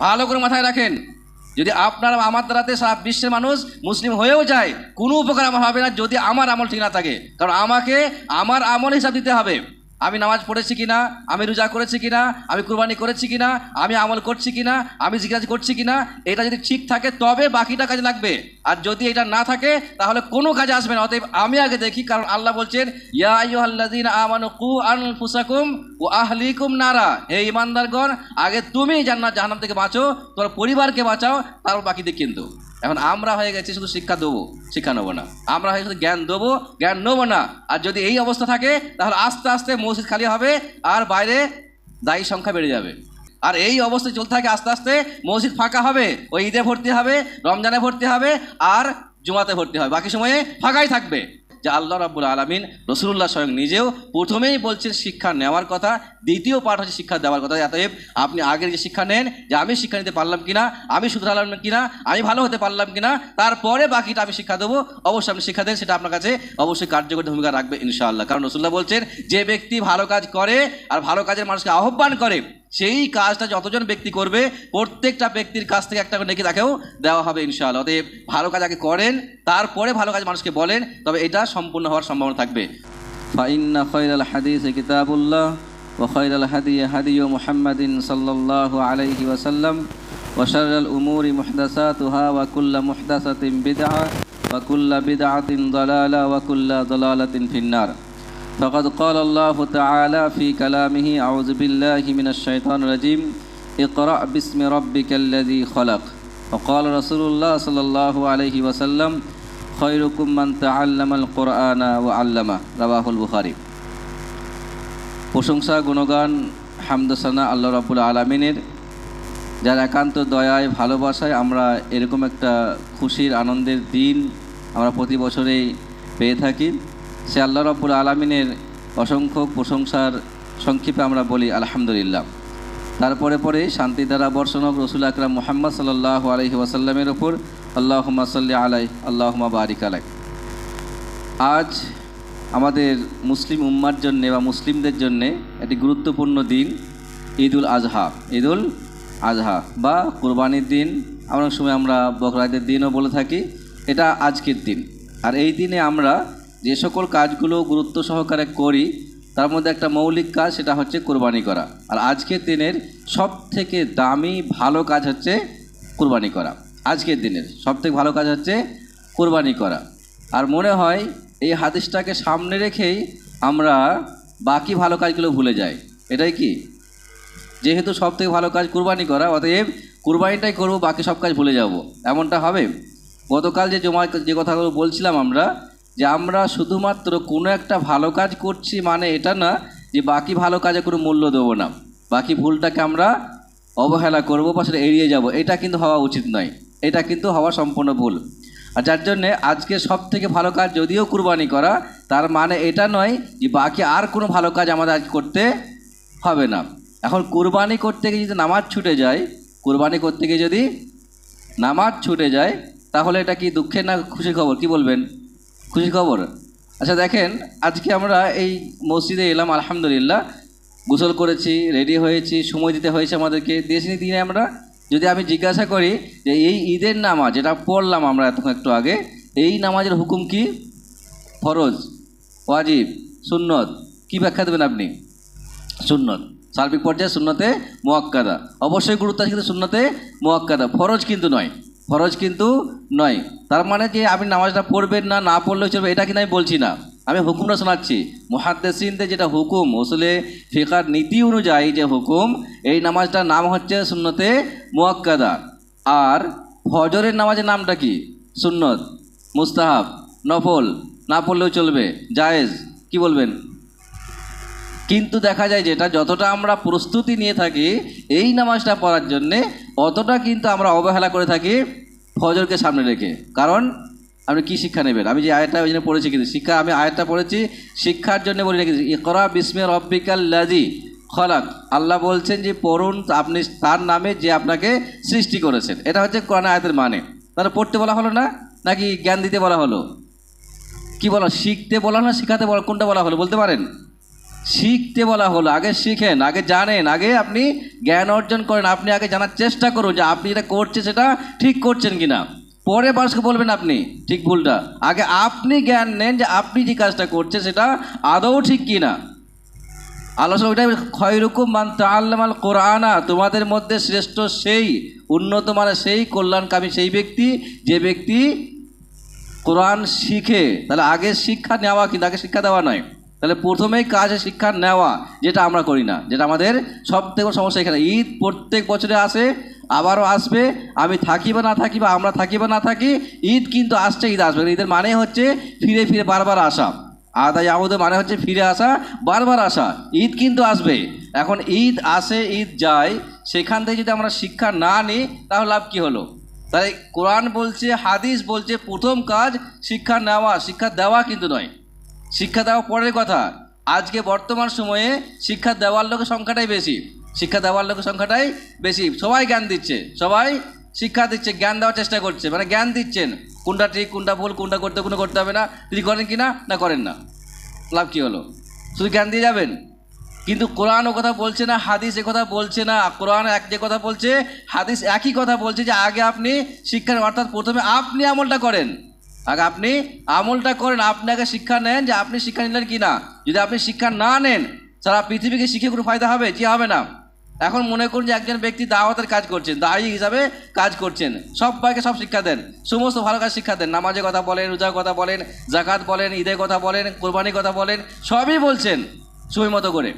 ভালো করে মাথায় রাখেন। যদি আপনার আমার দ্বারাতে সারা বিশ্বের মানুষ মুসলিম হয়েও যায়, কোনো উপকার আমার হবে না যদি আমার আমল ঠিক না থাকে। কারণ আমাকে আমার আমল হিসাব দিতে হবে। আমি নামাজ পড়েছি কিনা? আমি রোজা করেছি কিনা? আমি কুরবানি করেছি কিনা? আমি আমল করছি কিনা? আমি জিজ্ঞাস করছি কিনা? এটা যদি ঠিক থাকে, তবে বাকিটা কাজে লাগবে। আর যদি এটা না থাকে, তাহলে কোনো কাজে আসবে না। অতএব আমি আগে দেখি, কারণ আল্লাহ বলছেন, ইয়া কু আনফুসাকুম ওয়া আহলিকুম নারা। হে ইমানদারগণ আগে তুমি জান্নাত জাহান্নাম থেকে বাঁচো, তোমার পরিবারকে বাঁচাও, তারপর বাকিদের কিন্তু এখন আমরা হয়ে গেছি শুধু শিক্ষা দেবো, শিক্ষা নেব না। আমরা হয়ে শুধু জ্ঞান দেবো, জ্ঞান নেব না। আর যদি এই অবস্থা থাকে, তাহলে আস্তে আস্তে মসজিদ খালি হবে আর বাইরে দায়ী সংখ্যা বেড়ে যাবে। আর এই অবস্থায় চলতে থাকে আস্তে আস্তে, মসজিদ ফাঁকা হবে, ওই ঈদে ভর্তি হবে, রমজানে ভর্তি হবে, আর জুমাতে ভর্তি হবে। বাকি সময়ে ফাঁকাই থাকবে। যে আল্লাহ রাব্বুল আলমিন রসুল্লাহ স্বয়ং নিজেও প্রথমেই বলছেন শিক্ষা নেওয়ার কথা, দ্বিতীয় পাঠ হচ্ছে শিক্ষা দেওয়ার কথা। অতএব আপনি আগের যে শিক্ষা নেন যে আমি শিক্ষা নিতে পারলাম কিনা, আমি শুধরালাম কিনা? আমি ভালো হতে পারলাম কিনা? তারপরে বাকিটা আমি শিক্ষা দেবো। অবশ্যই আপনি শিক্ষা দেন, সেটা আপনার কাছে অবশ্যই কার্যকরী ভূমিকা রাখবে ইনশাআল্লাহ। কারণ রসুল্লাহ বলছেন, যে ব্যক্তি ভালো কাজ করে আর ভালো কাজের মানুষকে আহ্বান করে সেই কাজটা যতজন ব্যক্তি করবে প্রত্যেকটা ব্যক্তির কাছ থেকে একটা করে নেকি তাকেও দেওয়া হবে ইনশাআল্লাহ অতএব ভালো কাজ আগে করেন তারপরে ভালো কাজ মানুষকে বলেন তবে এটা সম্পূর্ণ হওয়ার সম্ভাবনা থাকবে فإن خير الحديث كتاب الله وخير الهدي هدي محمد صلى الله عليه وسلم وشر الأمور محدثاتها وكل محدثة بدعة وكل بدعة ضلالة وكل ضلالة في النار فقد قال الله تعالى في كلامه أعوذ بالله من الشيطان الرجيم اقرأ باسم ربك الذي خلق وقال رسول الله صلى الله عليه وسلم খৈরুকুম মান তাআল্লামাল কোরআনা ওয়া আল্লামা রাওয়াহুল বুখারী প্রশংসা গুণগান হামদসানা আল্লাহ রাব্বুল আলামিনের যার একান্ত দয়ায় ভালোবাসায় আমরা এরকম একটা খুশির আনন্দের দিন আমরা প্রতি বছরেই পেয়ে থাকি সে আল্লাহ রাব্বুল আলামিনের অসংখ্য প্রশংসার সংক্ষেপে আমরা বলি আলহামদুলিল্লাহ। তারপরে পরে শান্তি দ্বারা বর্ষণক রসুল আকরাম মোহাম্মদ সাল্লাহ আলহি ওয়াসাল্লামের ওপর আল্লাহমা সাল্লি আলাই আল্লাহমা বারিক আলাই আজ আমাদের মুসলিম উম্মার জন্যে বা মুসলিমদের জন্যে একটি গুরুত্বপূর্ণ দিন ঈদুল আজহা। ঈদুল আজহা বা কুরবানির দিন, অনেক সময় আমরা বকরাদের দিনও বলে থাকি, এটা আজকের দিন। আর এই দিনে আমরা যে সকল কাজগুলো গুরুত্ব সহকারে করি, তার মধ্যে একটা মৌলিক কাজ সেটা হচ্ছে কোরবানি করা। আর আজকের দিনের সব থেকে দামি, ভালো কাজ হচ্ছে কোরবানি করা। আজকের দিনের সব থেকে ভালো কাজ হচ্ছে কোরবানি করা। আর মনে হয় এই হাদিসটাকে সামনে রেখেই আমরা বাকি ভালো কাজগুলো ভুলে যাই। এটাই কি? যেহেতু সব থেকে ভালো কাজ কুরবানি করা, অতএব কুরবানিটাই করব, বাকি সব কাজ ভুলে যাব। এমনটা হবে? গতকাল যে জমা যে কথাগুলো বলছিলাম আমরা যে আমরা শুধুমাত্র কোনো একটা ভালো কাজ করছি মানে এটা না যে বাকি ভালো কাজে কোনো মূল্য দেবো না। বাকি ভুলটাকে আমরা অবহেলা করব বা সেটা এড়িয়ে যাব। এটা কিন্তু হওয়া উচিত নয়। এটা কিন্তু হওয়া সম্পূর্ণ ভুল। আর যার জন্যে আজকে সব থেকে ভালো কাজ যদিও কুরবানি করা, তার মানে এটা নয় যে বাকি আর কোনো ভালো কাজ আমাদের আজ করতে হবে না। এখন কুরবানি করতে গিয়ে যদি নামাজ ছুটে যায়, কুরবানি করতে গিয়ে যদি নামাজ ছুটে যায়, তাহলে এটা কি দুঃখের না খুশির খবর? কি বলবেন? খুশির খবর। আচ্ছা দেখেন, আজকে আমরা এই মসজিদে এলাম, আলহামদুলিল্লাহ। গোসল করেছি রেডি হয়েছি, সময় দিতে হয়েছে আমাদেরকে। দিয়েছিনি দিনে আমরা, যদি আমি জিজ্ঞাসা করি যে এই ঈদের নামাজ যেটা পড়লাম আমরা এতক্ষণ একটু আগে, এই নামাজের হুকুম কি? ফরজ, ওয়াজিব, সুন্নত। কি ব্যাখ্যা দেবেন আপনি? সুন্নত। সার্বিক পর্যায়ে সুন্নতে মোয়াক্কাদা। অবশ্যই গুরুত্ব আছে কিন্তু সুন্নতে মোয়াক্কাদা। ফরজ কিন্তু নয়। ফরজ কিন্তু নয়। তার মানে যে আপনি নামাজটা পড়বেন না না পড়লেও চলবে, এটা কিন্তু আমি বলছি না। আমি হুকুমটা শোনাচ্ছি। মহাদ্দেসিনদের যেটা হুকুম ওসলে ফিকার নীতি অনুযায়ী যে হুকুম, এই নামাজটার নাম হচ্ছে সুন্নতে মোয়াক্কাদা। আর ফজরের নামাজের নামটা কি? সুন্নত, মুস্তাহাব, নফল, না পড়লেও চলবে, জায়েজ, কি বলবেন? কিন্তু দেখা যায় যেটা যতটা আমরা প্রস্তুতি নিয়ে থাকি, এই নামাজটা পড়ার জন্যে অতটা কিন্তু আমরা অবহেলা করে থাকি ফজরকে সামনে রেখে। কারণ আপনি কী শিক্ষা নেবেন? আমি যে আয়টা ওই জন্য পড়েছি কিন্তু শিক্ষা, আমি আয়টা পড়েছি শিক্ষার জন্য বলে রেখেছি ইকরা বিসমে রব্বিকাল লাজি খলাক। আল্লাহ বলছেন যে পড়ুন আপনি তার নামে যে আপনাকে সৃষ্টি করেছেন। এটা হচ্ছে কোরআন আয়াতের মানে। তাহলে পড়তে বলা হলো না? নাকি জ্ঞান দিতে বলা হলো? কি বলা, শিখতে বলা না, শেখাতে বলা, কোনটা বলা হলো বলতে পারেন? শিখতে বলা হলো। আগে শিখেন, আগে জানেন, আগে আপনি জ্ঞান অর্জন করেন, আপনি আগে জানার চেষ্টা করুন যে আপনি যেটা করছে সেটা ঠিক করছেন কিনা। পরে মানুষকে বলবেন আপনি, ঠিক ভুলটা। আগে আপনি জ্ঞান নেন যে আপনি যে কাজটা করছেন সেটা আদৌ ঠিক কিনা। আলোচনা ওইটাই খয়রুকুম মান তাল্লামাল কোরআনা তোমাদের মধ্যে শ্রেষ্ঠ সেই, উন্নত মানের সেই কল্যাণকামী সেই ব্যক্তি, যে ব্যক্তি কোরআন শিখে। তাহলে আগে শিক্ষা নেওয়া কিন্তু আগে শিক্ষা দেওয়া নয়। তাহলে প্রথমেই কাজে শিক্ষা নেওয়া, যেটা আমরা করি না, যেটা আমাদের সব থেকে সমস্যা এখানে। ঈদ প্রত্যেক বছরে আসে, আবারও আসবে, আমি থাকি বা না থাকি বা আমরা থাকি বা না থাকি, ঈদ কিন্তু আসছে, ঈদ আসবে। ঈদের মানে হচ্ছে ফিরে ফিরে বারবার আসা। আদায় আমাদের মানে হচ্ছে ফিরে আসা, বারবার আসা। ঈদ কিন্তু আসবে। এখন ঈদ আসে, ঈদ যায়, সেখান থেকে যদি আমরা শিক্ষা না নিই, তাহলে লাভ কী হলো? তাই কোরআন বলছে, হাদিস বলছে, প্রথম কাজ শিক্ষা নেওয়া। শিক্ষা দেওয়া কিন্তু নয়। শিক্ষা দেওয়া পরের কথা, আজকে বর্তমান সময়ে শিক্ষা দেওয়ার লোকের সংখ্যাটাই বেশি। শিক্ষা দেওয়ার লোকের সংখ্যাটাই বেশি। সবাই জ্ঞান দিচ্ছে, সবাই শিক্ষা দিচ্ছে, জ্ঞান দেওয়ার চেষ্টা করছে। মানে জ্ঞান দিচ্ছেন, কোনটা ঠিক, কোনটা ভুল, কোনটা করতে কোনো করতে হবে না, তিনি করেন কি না না করেন না। লাভ কী হলো? শুধু জ্ঞান দিয়ে যাবেন? কিন্তু কোরআন ও কথা বলছে না, হাদিস এ কথা বলছে না কোরআন এক যে কথা বলছে, হাদিস একই কথা বলছে যে আগে আপনি শিক্ষা অর্থাৎ প্রথমে আপনি আমলটা করেন। আগে আপনি আমলটা করেন, আপনি আগে শিক্ষা নেন যে আপনি শিক্ষা নিলেন কি না যদি আপনি শিক্ষা না নেন, সারা পৃথিবীকে শিখে কোনো ফায়দা হবে, কি হবে না? এখন মনে করুন যে একজন ব্যক্তি দাওয়াতের কাজ করছেন দায়ী হিসাবে কাজ করছেন, সব সবাইকে সব শিক্ষা দেন, সমস্ত ভালো কাজ শিক্ষা দেন, নামাজের কথা বলেন, রোজার কথা বলেন জাকাত বলেন, ঈদের কথা বলেন, কোরবানির কথা বলেন, সবই বলছেন সময় মতো করে।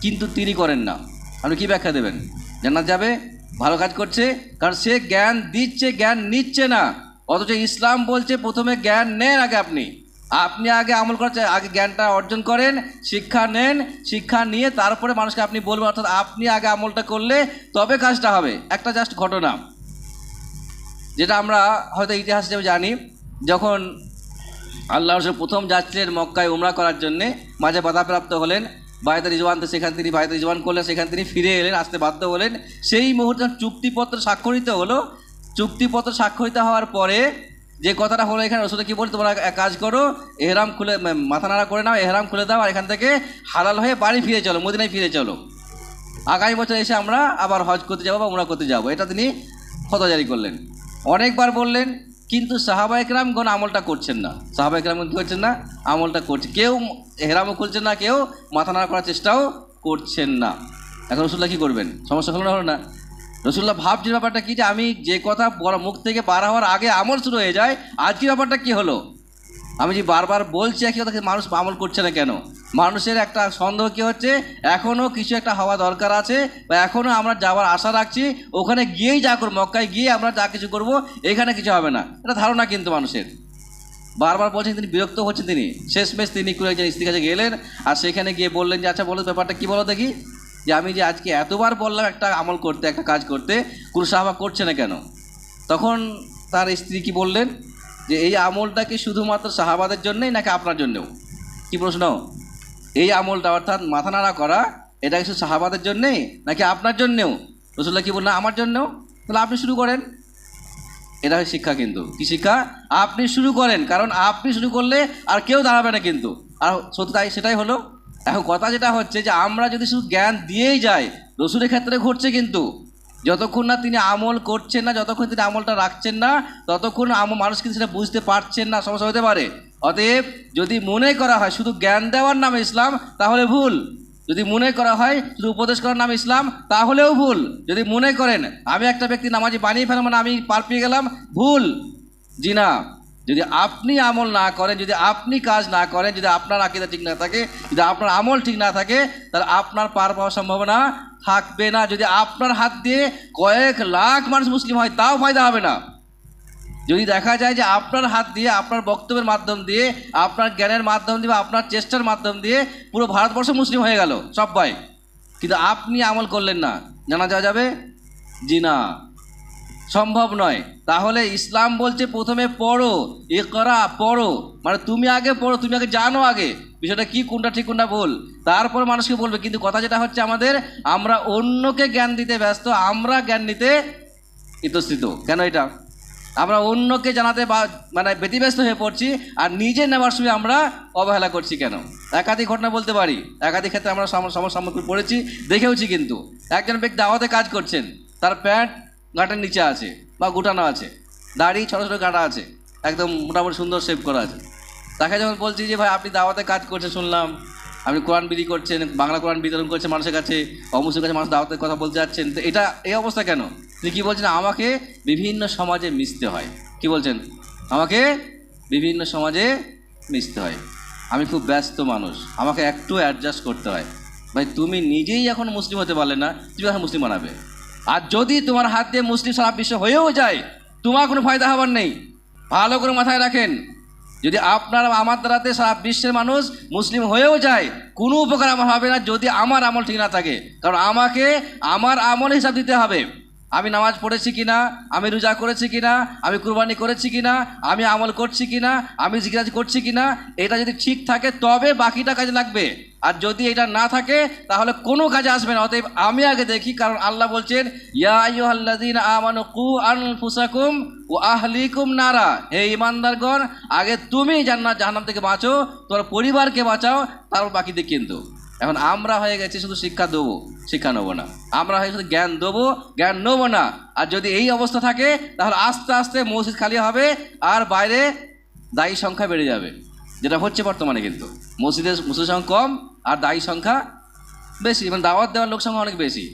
কিন্তু তিনি করেন না। আপনি কি ব্যাখ্যা দেবেন? জানা যাবে, ভালো কাজ করছে, কারণ সে জ্ঞান দিচ্ছে, জ্ঞান নিচ্ছে না। অথচ ইসলাম বলছে প্রথমে জ্ঞান নেন আগে আপনি। আপনি আগে আমল করার আগে জ্ঞানটা অর্জন করেন, শিক্ষা নেন, শিক্ষা নিয়ে তারপরে মানুষকে আপনি বলবেন, অর্থাৎ আপনি আগে আমলটা করলে তবে কাজটা হবে। একটা জাস্ট ঘটনা। যেটা আমরা হয়তো ইতিহাস হিসেবে জানি, যখন আল্লাহ রসুল প্রথম যাচ্ছিলেন মক্কায় উমরা করার জন্যে, মাঝে বাধাপ্রাপ্ত হলেন বায়তা রিজওয়ান তো সেখান তিনি বায়তা রিজওয়ান করলেন, সেখান তিনি ফিরে এলেন, আসতে বাধ্য হলেন। সেই মুহূর্তে চুক্তিপত্র স্বাক্ষরিত হলো চুক্তিপত্র স্বাক্ষরিত হওয়ার পরে যে কথাটা হলো এখানে রসুল কি বলি, তোমরা এক কাজ করো, এহরাম খুলে মাথা নাড়া করে নাও, এহরাম খুলে দাও, আর এখান থেকে হালাল হয়ে বাড়ি ফিরে চলো, মদিনায় ফিরে চলো। আগামী বছর এসে আমরা আবার হজ করতে যাব বা উমরা করতে যাব। এটা তিনি ফতোয়া জারি করলেন। অনেকবার বললেন, কিন্তু সাহাবাইকরামগণ আমলটা করছেন না। সাহাবাইকরামগণ কী করছেন না? আমলটা করছে। কেউ হেরামও খুলছেন না, কেউ মাথা নাড়া করার চেষ্টাও করছেন না। এখন রসুল্লাহ কী করবেন? সমস্যা হলো না হলো না? রসুল্লাহ ভাবছির ব্যাপারটা কি যে আমি যে কথা মুখ থেকে বার হওয়ার আগে আমল শুরু হয়ে যায় আজকের ব্যাপারটা কি হলো? আমি যে বারবার বলছি একই কথা, মানুষ আমল করছে না কেন? মানুষের একটা সন্দেহ কী হচ্ছে? এখনও কিছু একটা হওয়া দরকার আছে বা এখনও আমরা যাওয়ার আশা রাখছি, ওখানে গিয়েই যা করব, মক্কায় গিয়ে আমরা যা কিছু করব, এখানে কিছু হবে না। এটা ধারণা কিন্তু মানুষের। বারবার বলছেন তিনি, বিরক্ত হচ্ছেন তিনি। শেষমেশ তিনি কোনো একজন স্ত্রীর কাছে গেলেন আর সেখানে গিয়ে বললেন যে আচ্ছা বলো ব্যাপারটা কী বলো দেখি। যে আমি যে আজকে এতবার বললাম একটা আমল করতে, একটা কাজ করতে, কোনো সাহাবা করছে না কেন? তখন তার স্ত্রী কি বললেন? যে এই আমলটা কি শুধুমাত্র সাহাবাদের জন্যই নাকি আপনার জন্যেও? কি প্রশ্ন? এই আমলটা অর্থাৎ মাথা নাড়া করা, এটা কি শুধু সাহাবাদের জন্যেই নাকি আপনার জন্যেও? রসুল্লাহ কি বললেন আমার জন্যেও? তাহলে আপনি শুরু করেন। এটা হয় শিক্ষা কিন্তু। কি শিক্ষা? আপনি শুরু করেন, কারণ আপনি শুরু করলে আর কেউ দাঁড়াবে না কিন্তু। আর সত্যি তাই, সেটাই হলো এখন কথা যেটা হচ্ছে যে আমরা যদি শুধু জ্ঞান দিয়েই যাই, রসুলের ক্ষেত্রে ঘটছে কিন্তু। যতক্ষণ না তিনি আমল করছেন না, যতক্ষণ তিনি আমলটা রাখছেন না, ততক্ষণ মানুষ কিন্তু সেটা বুঝতে পারছেন না, সমস্যা হতে পারে। অতএব যদি মনে করা হয় শুধু জ্ঞান দেওয়ার নামে ইসলাম, তাহলে ভুল। যদি মনে করা হয় শুধু উপদেশ করার নাম ইসলাম, তাহলেও ভুল। যদি মনে করেন, আমি একটা ব্যক্তি নামাজি বানিয়ে ফেলাম মানে আমি পার পেয়ে গেলাম, ভুল। জি না। যদি আপনি আমল না করেন, যদি আপনি কাজ না করেন, যদি আপনার আকিদা ঠিক না থাকে, যদি আপনার আমল ঠিক না থাকে, তাহলে আপনার পার পাওয়ার সম্ভাবনা থাকবে না। যদি আপনার হাত দিয়ে কয়েক লাখ মানুষ মুসলিম হয়, তাও ফায়দা হবে না। যদি দেখা যায় যে আপনার হাত দিয়ে, আপনার বক্তব্যের মাধ্যম দিয়ে, আপনার জ্ঞানের মাধ্যম দিয়ে আপনার চেষ্টার মাধ্যম দিয়ে পুরো ভারতবর্ষ মুসলিম হয়ে গেল সবাই কিন্তু আপনি আমল করলেন না, জানা যাওয়া যাবে? জি না। সম্ভব নয়। তাহলে ইসলাম বলছে প্রথমে পড়ো এ করা পড়ো। মানে তুমি আগে পড়ো, তুমি আগে জানো আগে বিষয়টা কি, কোনটা ঠিক, কোনটা ভুল। তারপর মানুষকে বলবে, কিন্তু কথা যেটা হচ্ছে আমাদের, আমরা অন্যকে জ্ঞান দিতে ব্যস্ত, আমরা জ্ঞান নিতে ইতস্থিত কেন এটা? আমরা অন্যকে জানাতে বা মানে ব্যতিব্যস্ত হয়ে পড়ছি, আর নিজে নেওয়ার সময় আমরা অবহেলা করছি কেন? একাধিক ঘটনা বলতে পারি। একাধিক ক্ষেত্রে আমরা সম- সমস্যার সম্মুখীন পড়েছি, দেখেওছি কিন্তু। একজন ব্যক্তি দাওয়াতে কাজ করছেন, তার প্যান্ট গাঁটের নিচে আছে বা গোটানো আছে। দাড়ি ছোটো ছোটো গাঁটা আছে। একদম মোটামুটি সুন্দর শেভ করা আছে। তাকে যখন বলছি যে, ভাই, আপনি দাওয়াতে কাজ করছেন শুনলাম। আপনি কোরআন বিলি করছেন, বাংলা কোরআন বিতরণ করছেন মানুষের কাছে অমুসের কাছে মানুষ দাওয়াতের কথা বলতে যাচ্ছেন। তো এটা, এই অবস্থা কেন? তিনি কী বলছেন, আমাকে বিভিন্ন সমাজে মিশতে হয়। কি বলছেন? আমাকে বিভিন্ন সমাজে মিশতে হয়। আমি খুব ব্যস্ত মানুষ। আমাকে একটু অ্যাডজাস্ট করতে হয়। ভাই, তুমি নিজেই এখন মুসলিম হতে পারলে না, তুমি এখন মুসলিম বানাবে। আর যদি তোমার হাত দিয়ে মুসলিম সারা বিশ্ব হয়েও যায়, তোমার কোনো ফায়দা হবার নেই। ভালো করে মাথায় রাখেন, যদি আপনার আমার দ্বারাতে সারা বিশ্বের মানুষ মুসলিম হয়েও যায়, কোনো উপকার আমার হবে না যদি আমার আমল ঠিক না থাকে। কারণ আমাকে, আমার আমল হিসাব দিতে হবে। আমি নামাজ পড়েছি কিনা? আমি রোজা করেছি কিনা? আমি কুরবানি করেছি কিনা? আমি আমল করছি কিনা? আমি জিজ্ঞাসা করছি কিনা? এটা যদি ঠিক থাকে, তবে বাকিটা কাজে লাগবে। আর যদি এটা না থাকে, তাহলে কোনো কাজে আসবে না। অতএব আমি আগে দেখি, কারণ আল্লাহ বলছেন, ইয়া আনফুসাকুম ও আহলিকুম নারা। হে ইমানদারগণ আগে তুমি জান্নাত জাহান্নাম থেকে বাঁচো, তোমার পরিবারকে বাঁচাও, তারপর বাকিদের কিন্তু। এখন আমরা হয়ে গেছি শুধু শিক্ষা দেবো, শিক্ষা নেব না। আমরা হয়ে শুধু জ্ঞান দেবো, জ্ঞান নেব না। আর যদি এই অবস্থা থাকে, তাহলে আস্তে আস্তে মসজিদ খালি হবে, আর বাইরে দায়ী সংখ্যা বেড়ে যাবে, যেটা হচ্ছে বর্তমানে কিন্তু। মসজিদের মুসলিম সংখ্যা কম, আর দায়ী সংখ্যা বেশি মানে দাওয়াত দেওয়ার লোক সংখ্যা অনেক বেশি।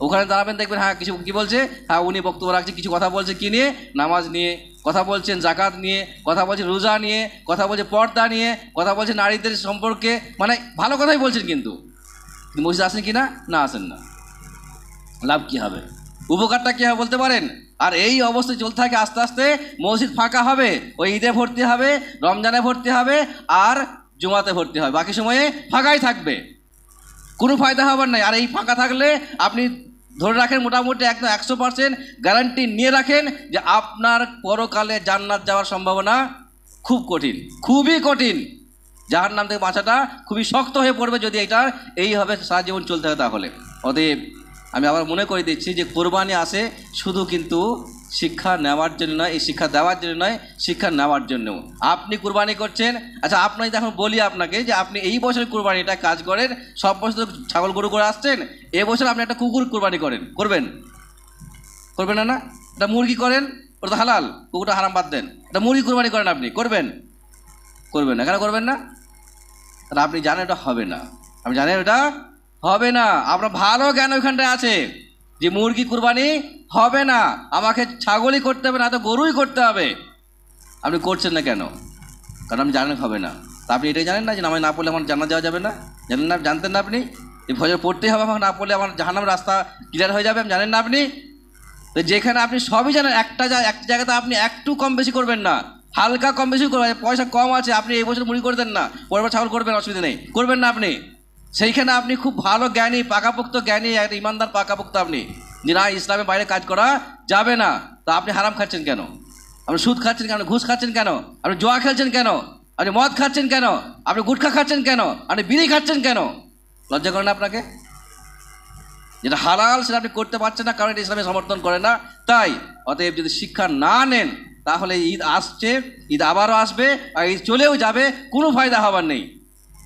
ওখানে দাঁড়াবেন, দেখবেন হ্যাঁ কিছু, কি বলছে? হ্যাঁ উনি বক্তব্য রাখছে, কিছু কথা বলছে, কি নিয়ে? নামাজ নিয়ে, কথা বলছেন জাকাত নিয়ে, কথা বলছে রোজা নিয়ে, কথা বলছে পর্দা নিয়ে, কথা বলছে নারীদের সম্পর্কে মানে ভালো কথাই বলছেন কিন্তু। মসজিদ আসেন কি না? না আসেন না। লাভ কি হবে? উপকারটা কী হবে বলতে পারেন? আর এই অবস্থায় চলতে থাকে, আস্তে আস্তে মসজিদ ফাঁকা হবে, ওই ঈদে ভর্তি হবে, রমজানে ভর্তি হবে, আর জুমাতে ভর্তি হবে। বাকি সময়ে ফাঁকাই থাকবে। কোনো ফায়দা হবার নাই। আর এই ফাঁকা থাকলে আপনি ধরে রাখেন মোটামুটি একদম একশো পার্সেন্ট গ্যারান্টি নিয়ে রাখেন যে আপনার পরকালে জান্নাত যাওয়ার সম্ভাবনা খুব কঠিন, খুবই কঠিন। যাহার নাম থেকে বাঁচাটা খুবই শক্ত হয়ে পড়বে যদি এটা এইভাবে সারা জীবন চলতে হয় তাহলে। অতএব আমি আবার মনে করে দিচ্ছি যে কোরবানি আসে শুধু কিন্তু শিক্ষা নেওয়ার জন্য নয়, এই শিক্ষা দেওয়ার জন্য নয়, শিক্ষা নেওয়ার জন্য আপনি কুরবানি করছেন আচ্ছা আপনাকে এখন বলি আপনাকে যে আপনি এই বছর কুরবানিটা কাজ করেন, সব বছর ছাগল গরু করে আসছেন এবছর আপনি একটা কুকুর কুরবানি করেন, করবেন? করবেন না না? এটা মুরগি করেন, ওটা তো হালাল, কুকুরটা হারাম বাদ দেন। এটা মুরগি কুরবানি করেন আপনি, করবেন? করবেন না, কেন করবেন না? তাহলে আপনি জানেন এটা হবে না। আপনি জানেন এটা হবে না। আপনার ভালো জ্ঞান ওইখানটায় আছে। যে মুরগি কুরবানি হবে না, আমাকে ছাগলই করতে হবে, না তো গরুই করতে হবে। আপনি করছেন না কেন? কারণ আপনি জানেন হবে না। তা আপনি এটাই জানেন না যে নামাজ না পড়লে আমার জানা যাওয়া যাবে না? জানেন না, জানতেন না আপনি? এই ফজর পড়তেই হবে আমাকে, না পড়লে আমার জাহান্নাম রাস্তা ক্লিয়ার হয়ে যাবে, আমি জানেন না আপনি? তো যেখানে আপনি সবই জানেন, একটা জা একটা জায়গাতে আপনি একটু কম বেশি করবেন না। হালকা কম বেশি করবেন, পয়সা কম আছে, আপনি এই বছর মুড়ি করে দেন না। পরের বার ছাগল করবেন, অসুবিধা নেই। করবেন না আপনি? সেইখানে আপনি খুব ভালো জ্ঞানী, পাকাপোক্ত জ্ঞানী একটা ইমানদার, পাকাপোক্ত আপনি। যে না ইসলামের বাইরে কাজ করা যাবে না। তা আপনি হারাম খাচ্ছেন কেন? আপনি সুদ খাচ্ছেন কেন? ঘুষ খাচ্ছেন কেন? আপনি জোয়া খেলছেন কেন? আপনি মদ খাচ্ছেন কেন? আপনি গুটখা খাচ্ছেন কেন? আপনি বিড়ি খাচ্ছেন কেন? লজ্জা করেন আপনাকে? যেটা হালাল, সেটা আপনি করতে পারছেন না, কারণ এটা ইসলামে সমর্থন করে না। তাই, অতএব যদি শিক্ষা না নেন, তাহলে ঈদ আসছে, ঈদ আবারও আসবে, আর ঈদ চলেও যাবে, কোনো ফায়দা হবার নেই।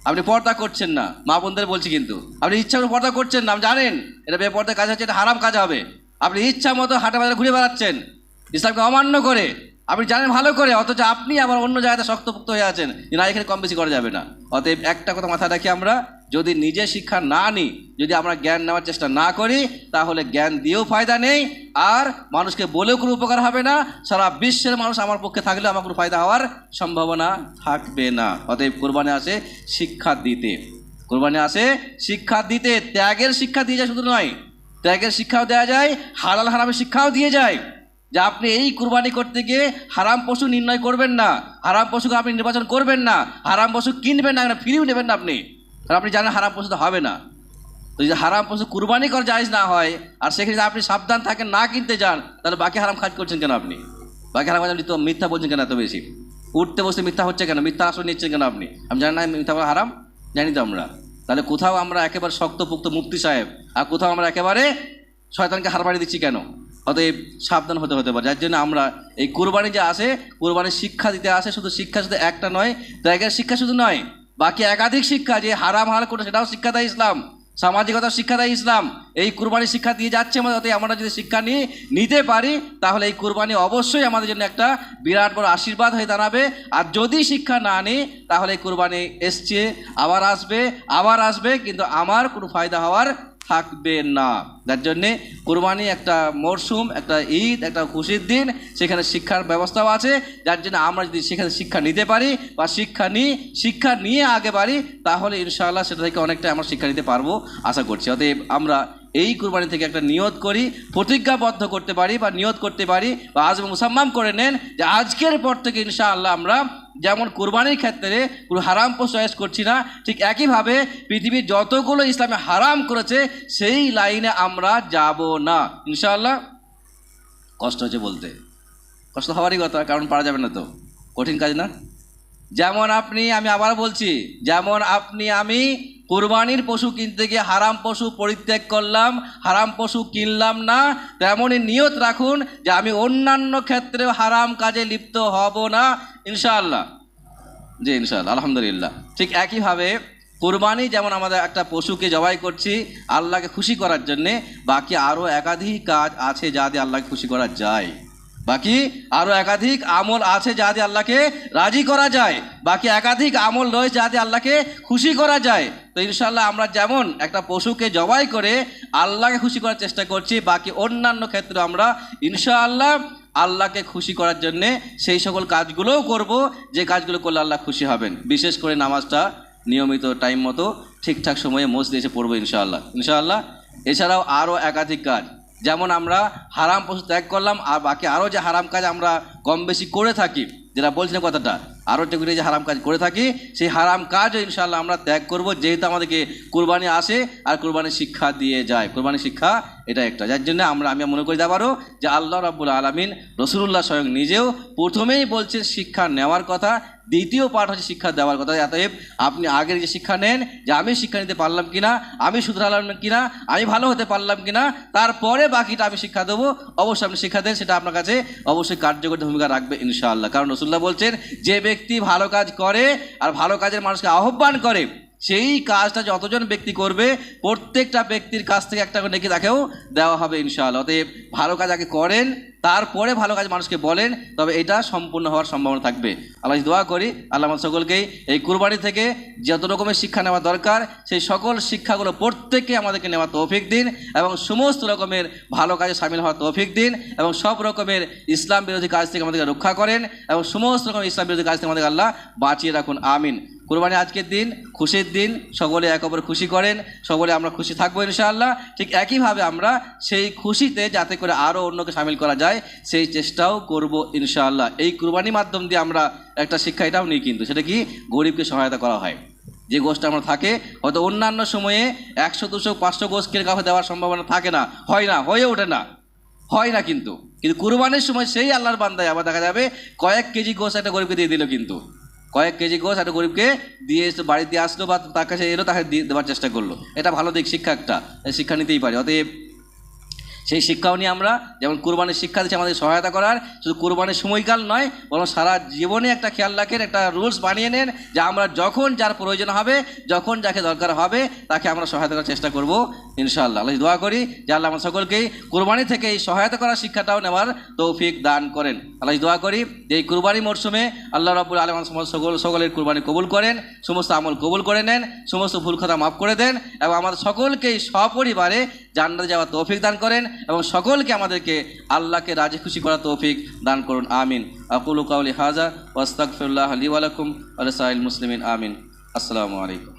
আপনি পর্দা করছেন না, মা বোনদের বলছি কিন্তু। আপনি ইচ্ছা মতো পর্দা করছেন না জানেন, এটা বেপর্দার কাজ হচ্ছে, এটা হারাম কাজ হবে। আপনি ইচ্ছা মতো হাটে বাজারে ঘুরে বেড়াচ্ছেন, ইসলামকে অমান্য করে। আপনি জানেন ভালো করে, অথচ আপনি আবার অন্য জায়গাতে শক্তপোক্ত হয়ে আছেন না, এখানে কম বেশি করা যাবে না। অতএব একটা কথা মাথায় রাখি আমরা যদি নিজে শিক্ষা না নিই, যদি আমরা জ্ঞান নেওয়ার চেষ্টা না করি, তাহলে জ্ঞান দিয়েও ফায়দা নেই, আর মানুষকে বলেও কোনো উপকার হবে না। সারা বিশ্বের মানুষ আমার পক্ষে থাকলে আমার কোনো ফায়দা হওয়ার সম্ভাবনা থাকবে না। অতএব কোরবানি আসে শিক্ষা দিতে। কোরবানি আসে শিক্ষা দিতে। ত্যাগের শিক্ষা দিয়ে যায় শুধু নয়, ত্যাগের শিক্ষাও দেওয়া যায়, হালাল হারামের শিক্ষাও দিয়ে যায়। যে আপনি এই কুরবানি করতে গিয়ে হারাম পশু নির্ণয় করবেন না, হারাম পশুকে আপনি নির্বাচন করবেন না, হারাম পশু কিনবেন না ফিরিও নেবেন না আপনি। কারণ আপনি জানেন হারাম পশু হবে না। তো যদি হারাম পশু কুরবানি করা জায়জ না হয়, আর সেখানে যদি আপনি সাবধান থাকেন, না কিনতে যান, তাহলে বাকি হারাম কাজ করছেন কেন আপনি? বাকি হারাম আপনি তো মিথ্যা বলছেন কেন এত বেশি? উঠতে বসতে মিথ্যা হচ্ছে কেন? মিথ্যা আসন নিচ্ছেন কেন আপনি? আমি জানি না মিথ্যা হারাম? জানি তো আমরা। তাহলে কোথাও আমরা একেবারে শক্তপুক্ত মুফতি সাহেব, আর কোথাও আমরা একেবারে শয়তানকে হার বাড়ি দিচ্ছি কেন? অতএব সাবধান হতে হতে পারে। যার জন্য আমরা এই কোরবানি যে আসে, কোরবানির শিক্ষা দিতে আসে, শুধু শিক্ষা শুধু একটা নয় জায়গার শিক্ষা শুধু নয় বাকি একাধিক শিক্ষা যে হারাম হাল করে সেটাও শিক্ষা দেয় ইসলাম। সামাজিকতার শিক্ষা দেয় ইসলাম। এই কুরবানি শিক্ষা দিয়ে যাচ্ছে আমাদের আমরা যদি শিক্ষা নিয়ে, নিতে পারি, তাহলে এই কুরবানি অবশ্যই আমাদের জন্য একটা বিরাট বড় আশীর্বাদ হয়ে দাঁড়াবে। আর যদি শিক্ষা না নিই, তাহলে এই কুরবানি এসছে, আবার আসবে আবার আসবে, কিন্তু আমার কোনো ফায়দা হওয়ার থাকবে না। যার জন্যে কোরবানি একটা মরশুম একটা ঈদ, একটা খুশির দিন, সেখানে শিক্ষার ব্যবস্থাও আছে। যার জন্য আমরা যদি সেখানে শিক্ষা নিতে পারি বা শিক্ষা নিই, শিক্ষা নিয়ে আগে পারি তাহলে ইনশাআল্লাহ সেটা থেকে অনেকটা আমরা শিক্ষা নিতে পারব, আশা করছি। অতএব আমরা এই কুরবানি থেকে একটা নিয়ত করি, প্রতিজ্ঞাবদ্ধ করতে পারি বা নিয়ত করতে পারি বা আজ মুসাম্মাম করে নেন যে আজকের পর থেকে ইনশাআল্লাহ আমরা যেমন কোরবানির ক্ষেত্রে কোনো হারাম চয়েস করছি না, ঠিক একইভাবে পৃথিবীর যতগুলো ইসলামে হারাম করেছে সেই লাইনে আমরা যাব না। ইনশাআল্লাহ? কষ্ট হচ্ছে বলতে। কষ্ট হওয়ারই কথা, কারণ পারা যাবে না তো। কঠিন কাজ না? যেমন আপনি, আমি আবার বলছি, যেমন আপনি, আমি কোরবানির পশু কিনতে গিয়ে হারাম পশু পরিত্যাগ করলাম, হারাম পশু কিনলাম না, তেমনই নিয়ত রাখুন যে আমি অন্যান্য ক্ষেত্রে হারাম কাজে লিপ্ত হব না, ইনশাআল্লাহ। জি, ইনশাআল্লাহ, আলহামদুলিল্লাহ। ঠিক একইভাবে কোরবানি যেমন আমাদের একটা পশুকে জবাই করছি আল্লাহকে খুশি করার জন্যে, বাকি আরও একাধিক কাজ আছে যা দিয়ে আল্লাহকে খুশি করা যায়। বাকি আরও একাধিক আমল আছে যা দিয়ে আল্লাহকে রাজি করা যায়। বাকি একাধিক আমল রয়েছে যা দিয়ে আল্লাহকে খুশি করা যায়। তো ইনশাল্লাহ আমরা যেমন একটা পশুকে জবাই করে আল্লাহকে খুশি করার চেষ্টা করছি, বাকি অন্যান্য ক্ষেত্রে আমরা ইনশাআল্লাহ আল্লাহকে খুশি করার জন্যে সেই সকল কাজগুলোও করব, যে কাজগুলো করলে আল্লাহ খুশি হবেন। বিশেষ করে নামাজটা নিয়মিত টাইম মতো ঠিকঠাক সময়ে মসজিদে এসে পড়ব ইনশাআল্লাহ। ইনশাআল্লাহ এছাড়াও আরও একাধিক কাজ। যেমন আমরা হারাম পশু ত্যাগ করলাম, আর বাকি আরও যে হারাম কাজ আমরা কম বেশি করে থাকি। যেটা বলছিলাম কথাটা আরও যেগুলি যে হারাম কাজ করে থাকি, সেই হারাম কাজও ইনশাল্লাহ আমরা ত্যাগ করব, যেহেতু আমাদেরকে কোরবানি আসে, আর কোরবানির শিক্ষা দিয়ে যায়। কোরবানির শিক্ষা এটা একটা। যার জন্য আমরা, আমি মনে করি পারো যে আল্লাহ রাব্বুল আলমিন রসুল্লাহ স্বয়ং নিজেও প্রথমেই বলছেন শিক্ষা নেওয়ার কথা, দ্বিতীয় পাঠ হচ্ছে শিক্ষা দেওয়ার কথা। অতএব আপনি আগের যে শিক্ষা নেন, যে আমি শিক্ষা নিতে পারলাম কিনা, আমি শুধরালাম কিনা, আমি ভালো হতে পারলাম কিনা, তারপরে বাকিটা আমি শিক্ষা দেবো। অবশ্যই আপনি শিক্ষা দেন, সেটা আপনার কাছে অবশ্যই কার্যকরী ভূমিকা রাখবে ইনশাআল্লাহ। কারণ রসুল্লাহ বলছেন, যে ব্যক্তি ভালো কাজ করে আর ভালো কাজের মানুষকে আহ্বান করে, সেই কাজটা যতজন ব্যক্তি করবে, প্রত্যেকটা ব্যক্তির কাছ থেকে একটা নেকি তাকেও দেওয়া হবে ইনশাআল্লাহ। অতএব ভালো কাজ আগে করেন তারপরে ভালো কাজ মানুষকে বলেন, তবে এটা সম্পূর্ণ হওয়ার সম্ভাবনা থাকবে। আল্লাহ দোয়া করি, আল্লাহ সকলকেই এই কুরবানি থেকে যত রকমের শিক্ষা নেওয়া দরকার, সেই সকল শিক্ষাগুলো প্রত্যেককে আমাদেরকে নেওয়া তৌফিক দিন এবং সমস্ত রকমের ভালো কাজে সামিল হওয়ার তৌফিক দিন এবং সব রকমের ইসলাম বিরোধী কাজ থেকে আমাদেরকে রক্ষা করেন এবং সমস্ত রকম ইসলাম বিরোধী কাজ থেকে আমাদেরকে আল্লাহ বাঁচিয়ে রাখুন। আমিন। কোরবানি আজকের দিন, খুশির দিন, সকলে এক অপর খুশি করেন, সকলে আমরা খুশি থাকব ইনশাআল্লাহ। ঠিক একইভাবে আমরা সেই খুশিতে যাতে করে আরও অন্যকে সামিল করা যায়। সেই চেষ্টাও করব ইনশাআল্লাহ। এই কুরবানির মাধ্যম দিয়ে আমরা একটা শিক্ষা এটাও নিই কিন্তু। সেটা কি? গরিবকে সহায়তা করা হয়। যে গোষ্ঠটা আমরা থাকে, হয়তো অন্যান্য সময়ে একশো, দুশো, পাঁচশো গোষ্ঠ কেউ কাউকে দেওয়ার সম্ভাবনা থাকে না। হয় না, হয়ে ওঠে না। হয় না কিন্তু। কিন্তু কুরবানির সময় সেই আল্লাহর বান্দায় আবার দেখা যাবে, কয়েক কেজি গোস একটা গরিবকে দিয়ে দিল কিন্তু। কয়েক কেজি গোস একটা গরিবকে দিয়ে এসে বাড়িতে আসলো বা তার কাছে এলো, তাকে দেওয়ার চেষ্টা করল। এটা ভালো দিক শিক্ষা একটা। শিক্ষা নিতেই পারি। অতএব সেই শিক্ষাও নিয়ে আমরা যেমন কোরবানির শিক্ষা দিচ্ছে আমাদের সহায়তা করার, শুধু কোরবানির সময়কাল নয়, বরং সারা জীবনে একটা খেয়াল রাখেন, একটা রুলস বানিয়ে নেন যে আমরা যখন যার প্রয়োজন হবে, যখন যাকে দরকার হবে, তাকে আমরা সহায়তা করার চেষ্টা করব, ইনশাআল্লাহ। আল্লাহ দোয়া করি যে আল্লাহ আমরা সকলকেই কোরবানি থেকে এই সহায়তা করার শিক্ষাটাও নেওয়ার তৌফিক দান করেন। আল্লাহ দোয়া করি যে এই কুরবানি মরশুমে আল্লাহ রাবুল আলম সকল, সকলের কুরবানি কবুল করেন, সমস্ত আমল কবুল করে নেন, সমস্ত ভুল কথা মাফ করে দেন এবং আমাদের সকলকেই সপরিবারে জান্নাতে যাওয়ার তৌফিক দান করেন এবং সকলকে আমাদেরকে আল্লাহকে রাজি খুশি করার তৌফিক দান করুন, আমিন। আকুল কাউলি হাজা ওয়াস্তাকফিরুল্লাহ আলী আলাকুম আলসাইল মুসলিমিন, আমিন। আসসালামু আলাইকুম।